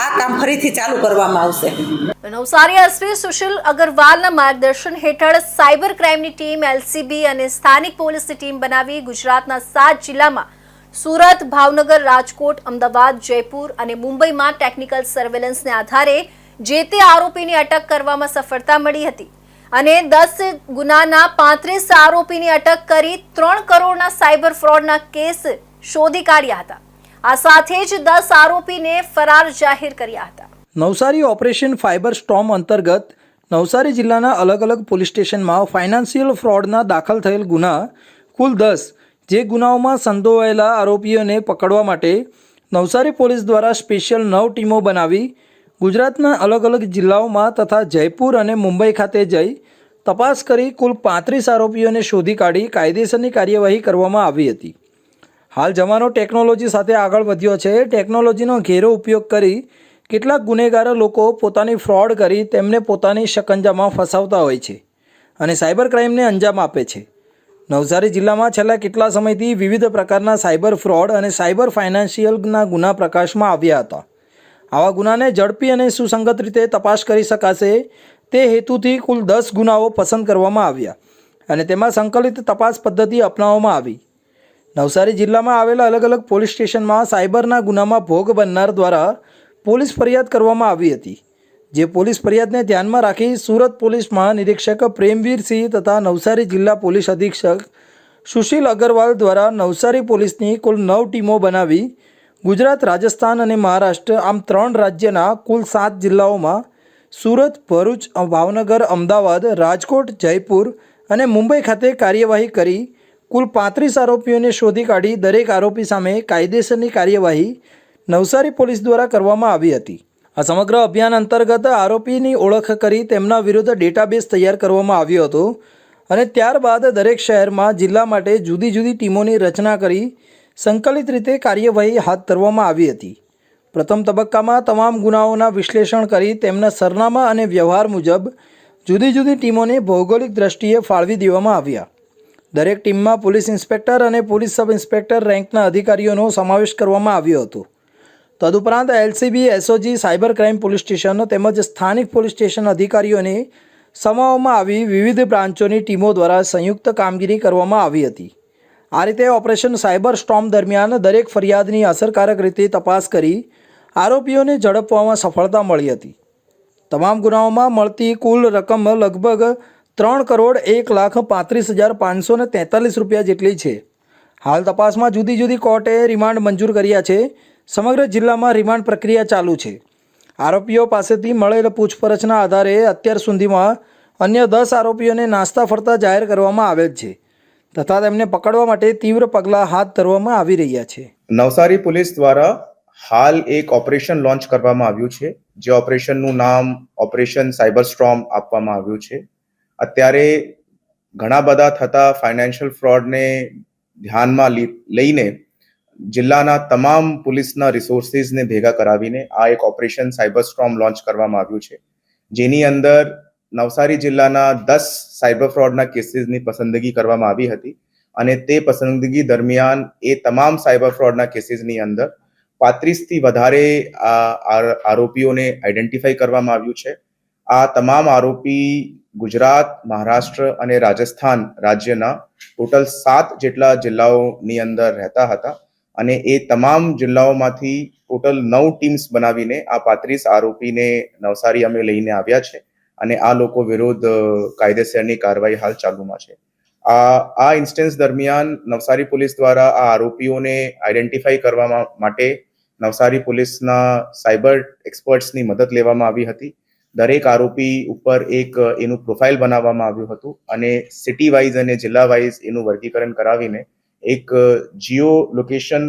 આ કામ ફરીથી ચાલુ કરવામાં આવશે. નવસારી એસપી સુશીલ અગરવાલના માર્ગદર્શન હેઠળ સાયબર ક્રાઇમની ટીમ એલસીબી અને સ્થાનિક પોલીસની ટીમ બનાવી ગુજરાતના સાત જિલ્લામાં સુરત, ભાવનગર, રાજકોટ, અમદાવાદ, જયપુર અને મુંબઈમાં ટેકનિકલ સર્વેલન્સને આધારે જે તે આરોપીની અટક કરવામાં સફળતા મળી હતી અને દસ ગુનાના પાંત્રીસ આરોપીની અટક કરી ત્રણ કરોડના સાયબર ફ્રોડના કેસ શોધી કાઢ્યા હતા. આ સાથે જ દસ આરોપીને ફરાર જાહેર કર્યા હતા. નવસારી ઓપરેશન ફાઇબર સ્ટોમ અંતર્ગત નવસારી જિલ્લાના અલગ અલગ પોલીસ સ્ટેશનમાં ફાઇનાન્શિયલ ફ્રોડના દાખલ થયેલ ગુના કુલ દસ, જે ગુનાઓમાં સંડોવાયેલા આરોપીઓને પકડવા માટે નવસારી પોલીસ દ્વારા સ્પેશિયલ નવ ટીમો બનાવી ગુજરાતના અલગ અલગ જિલ્લાઓમાં તથા જયપુર અને મુંબઈ ખાતે જઈ તપાસ કરી કુલ પાંત્રીસ આરોપીઓને શોધી કાઢી કાયદેસરની કાર્યવાહી કરવામાં આવી હતી. હાલ જમાનો ટેકનોલોજી સાથે આગળ વધ્યો છે. ટેકનોલોજીનો ઘેરો ઉપયોગ કરી કેટલાક ગુનેગારો લોકો પોતાની ફ્રોડ કરી તેમને પોતાની શકંજામાં ફસાવતા હોય છે અને સાયબર ક્રાઇમને અંજામ આપે છે. નવસારી જિલ્લામાં છેલ્લા કેટલા સમયથી વિવિધ પ્રકારના સાયબર ફ્રોડ અને સાયબર ફાઇનાન્શિયલના ગુના પ્રકાશમાં આવ્યા હતા. આવા ગુનાને ઝડપી અને સુસંગત રીતે તપાસ કરી શકાશે. તે હેતુથી કુલ દસ ગુનાઓ પસંદ કરવામાં આવ્યા અને તેમાં સંકલિત તપાસ પદ્ધતિ અપનાવવામાં આવી. નવસારી જિલ્લામાં આવેલા અલગ અલગ પોલીસ સ્ટેશનમાં સાયબરના ગુનામાં ભોગ બનનાર દ્વારા પોલીસ ફરિયાદ કરવામાં આવી હતી. જે પોલીસ ફરિયાદને ધ્યાનમાં રાખી સુરત પોલીસ મહાનિરીક્ષક પ્રેમવીરસિંહ તથા નવસારી જિલ્લા પોલીસ અધિક્ષક સુશીલ અગરવાલ દ્વારા નવસારી પોલીસની કુલ નવ ટીમો બનાવી ગુજરાત, રાજસ્થાન અને મહારાષ્ટ્ર આમ ત્રણ રાજ્યના કુલ સાત જિલ્લાઓમાં સુરત, ભરૂચ, ભાવનગર, અમદાવાદ, રાજકોટ, જયપુર અને મુંબઈ ખાતે કાર્યવાહી કરી કુલ પાંત્રીસ આરોપીઓને શોધી કાઢી દરેક આરોપી સામે કાયદેસરની કાર્યવાહી નવસારી પોલીસ દ્વારા કરવામાં આવી હતી. આ સમગ્ર અભિયાન અંતર્ગત આરોપીની ઓળખ કરી તેમના વિરુદ્ધ ડેટાબેઝ તૈયાર કરવામાં આવ્યો હતો અને ત્યારબાદ દરેક શહેરમાં જિલ્લા માટે જુદી જુદી ટીમોની રચના કરી સંકલિત રીતે કાર્યવાહી હાથ ધરવામાં આવી હતી. પ્રથમ તબક્કામાં તમામ ગુનાઓના વિશ્લેષણ કરી તેમના સરનામા અને વ્યવહાર મુજબ જુદી જુદી ટીમોને ભૌગોલિક દ્રષ્ટિએ ફાળવી દેવામાં આવ્યા. દરેક ટીમમાં પોલીસ ઇન્સ્પેક્ટર અને પોલીસ સબ ઇન્સ્પેક્ટર રેન્કના અધિકારીઓનો સમાવેશ કરવામાં આવ્યો હતો. તદુપરાંત LCB, SOG, cyber crime police station તેમજ સ્થાનિક પોલીસ સ્ટેશન અધિકારીઓને સમાવવામાં આવી વિવિધ બ્રાન્ચોની ટીમો દ્વારા સંયુક્ત કામગીરી કરવામાં આવી હતી. આ રીતે ઓપરેશન સાયબર સ્ટોમ દરમિયાન દરેક ફરિયાદની અસરકારક રીતે તપાસ કરી આરોપીઓને ઝડપવામાં સફળતા મળી હતી. તમામ ગુનાઓમાં મળતી કુલ રકમ લગભગ ત્રણ કરોડ એક લાખ પાંત્રીસ હજાર પાંચસો ને તેતાલીસ રૂપિયા જેટલી છે. હાલ તપાસમાં જુદી જુદી કોર્ટે રિમાન્ડ મંજૂર કર્યા છે. સમગ્ર જિલ્લામાં રિમાન્ડ પ્રક્રિયા ચાલુ છે. આરોપીઓ પાસેથી મળેલ પૂછપરછના આધારે અત્યાર સુધીમાં અન્ય દસ આરોપીઓને નાસ્તા ફરતા જાહેર કરવામાં આવેલ છે. તથા તેમને પકડવા માટે તીવ્ર પગલાં હાથ ધરવામાં આવી રહ્યા છે. નવસારી પોલીસ દ્વારા હાલ એક ઓપરેશન લોન્ચ કરવામાં આવ્યું છે. જે ઓપરેશનનું નામ ઓપરેશન સાયબર સ્ટ્રોમ આપવામાં આવ્યું છે. અત્યારે ઘણા બધા થતા ફાઇનાન્શિયલ ફ્રોડને ધ્યાનમાં લઈને જિલ્લાના તમામ પોલીસના રિસોર્સિસને ભેગા કરાવીને આ એક ઓપરેશન સાયબર સ્ટ્રોમ લોન્ચ કરવામાં આવ્યું છે. જેની અંદર નવસારી જિલ્લાના દસ સાયબર ફ્રોડના કેસીસની પસંદગી કરવામાં આવી હતી અને તે પસંદગી દરમિયાન એ તમામ સાયબર ફ્રોડના કેસીસની અંદર પાંત્રીસથી વધારે આરોપીઓને આઈડેન્ટિફાઈ કરવામાં આવ્યું છે. આ તમામ આરોપી ગુજરાત, મહારાષ્ટ્ર અને રાજસ્થાન રાજ્યના ટોટલ સાત જેટલા જિલ્લાઓની અંદર રહેતા હતા અને એ તમામ જિલ્લાઓમાંથી ટોટલ નવ ટીમ્સ બનાવીને આ પાંત્રીસ આરોપીને નવસારી અમે લઈને આવ્યા છે અને આ લોકો વિરુદ્ધ કાયદેસરની કાર્યવાહી હાલ ચાલુમાં છે. આ આ ઇન્સ્ટન્સ દરમિયાન નવસારી પોલીસ દ્વારા આ આરોપીઓને આઈડેન્ટિફાઈ કરવા માટે નવસારી પોલીસના સાયબર એક્સપર્ટ્સની મદદ લેવામાં આવી હતી. દરેક આરોપી ઉપર એક, એનું પ્રોફાઇલ બનાવવામાં આવ્યું હતું અને સિટી વાઇઝ અને જિલ્લા વાઇઝ એનું વર્ગીકરણ કરાવીને એક જીઓ લોકેશન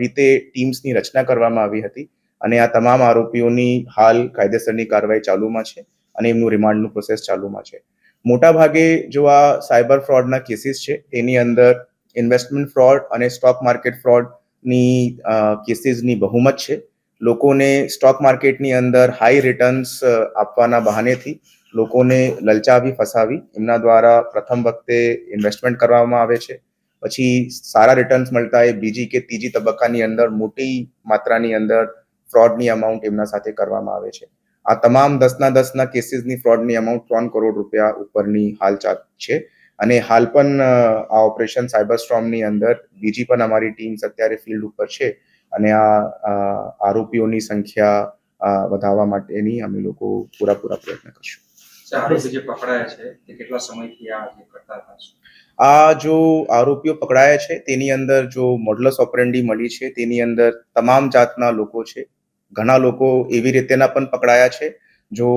રીતે ટીમ્સની રચના કરવામાં આવી હતી અને આ તમામ આરોપીઓની હાલ કાયદેસરની કાર્યવાહી ચાલુમાં છે અને એમનું રિમાન્ડનું પ્રોસેસ ચાલુમાં છે. મોટા ભાગે જો આ સાયબર ફ્રોડના કેસીસ છે, એની અંદર ઇન્વેસ્ટમેન્ટ ફ્રોડ અને સ્ટોક માર્કેટ ફ્રોડની કેસીસની બહુમત છે. લોકોને સ્ટોક માર્કેટની અંદર હાઈ રિટર્ન્સ આપવાના બહાનેથી લોકોને લલચાવી, ફસાવી એમના દ્વારા પ્રથમ વખતે ઇન્વેસ્ટમેન્ટ કરવામાં આવે છે. પછી સારા રિટર્ન્સ મળતા એ બીજી કે ત્રીજી તબક્કાની અંદર મોટી માત્રાની અંદર ફ્રોડની અમાઉન્ટ એમના સાથે કરવામાં આવે છે. આ તમામ દસના દસના કેસીસની ફ્રોડની અમાઉન્ટ ત્રણ કરોડ રૂપિયા ઉપરની હાલ ચાલ છે. અને હાલ પણ આ ઓપરેશન સાયબર સ્ટ્રોમની અંદર બીજી પણ અમારી ટીમ્સ અત્યારે ફિલ્ડ ઉપર છે. અને આ આરોપીઓની સંખ્યા વધારવા માટેની અમે લોકો પૂરા પૂરા પ્રયત્ન કરશું? આ જો આરોપીઓ પકડાયા છે તેની અંદર જો મોડલસ ઓપરેન્ડી મળી છે તેની અંદર તમામ જાતના લોકો છે. ઘણા લોકો એવી રીતેના પણ પકડાયા છે જો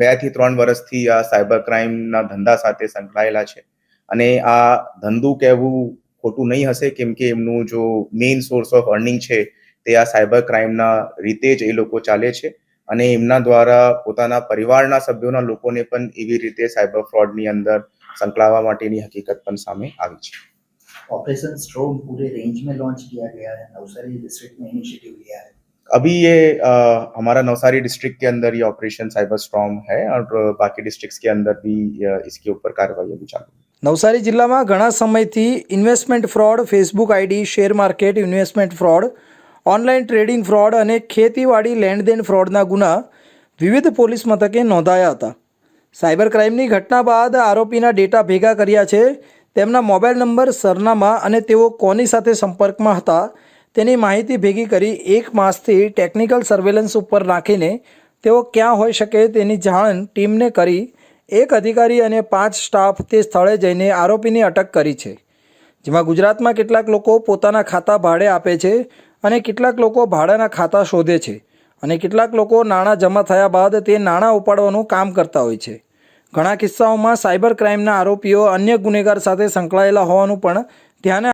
બેથી ત્રણ વર્ષથી આ સાયબર ક્રાઇમના ધંધા સાથે સંકળાયેલા છે. અને આ ધંધું કહેવું ખોટું નહીં હશે કેમ કે એમનું જો મેઇન સોર્સ ઓફ અર્નિંગ છે તે આ સાયબર ક્રાઇમના રીતે જ એ લોકો ચાલે છે અને એમના દ્વારા પોતાના પરિવારના સભ્યોના લોકોને પણ એવી રીતે સાયબર ફ્રોડની અંદર संकलावा माटेनी हकीकत पण सामे આવી છે ऑपरेशन स्ट्रोम पूरे रेंज में लॉन्च किया गया है नवसारी डिस्ट्रिक्ट में इनिशिएटिव लिया है अभी ये अ, हमारा नवसारी डिस्ट्रिक्ट के अंदर ये ऑपरेशन साइबर स्ट्रॉम है और अ, बाकी डिस्ट्रिक्ट्स के अंदर भी अ, इसके ऊपर कार्रवाई अभी चालू है નવસારી જિલ્લામાં ઘણા સમયથી investment fraud, Facebook ID, share market, investment fraud, online trading fraud અને ખેતીવાડી લેણદેણ ફ્રોડના ગુના વિવિધ પોલીસ મથકે નોંધાયા હતા. સાયબર ક્રાઇમની ઘટના બાદ આરોપીના ડેટા ભેગા કર્યા છે. તેમના મોબાઈલ નંબર, સરનામા અને તેઓ કોની સાથે સંપર્કમાં હતા તેની માહિતી ભેગી કરી એક માસથી ટેકનિકલ સર્વેલન્સ ઉપર રાખીને તેઓ ક્યાં હોઈ શકે તેની જાણ ટીમને કરી એક અધિકારી અને પાંચ સ્ટાફ તે સ્થળે જઈને આરોપીની અટક કરી છે, જેમાં ગુજરાતમાં કેટલાક લોકો પોતાના ખાતા ભાડે આપે છે અને કેટલાક લોકો ભાડાના ખાતા શોધે છે અને કેટલાક લોકો નાણાં જમા થયા બાદ તે નાણાં ઉપાડવાનું કામ કરતા હોય છે. ઘણા કિસ્સાઓમાં સાયબર ક્રાઇમના આરોપીઓ અન્ય ગુનેગાર સાથે સંકળાયેલા હોવાનું પણ ધ્યાને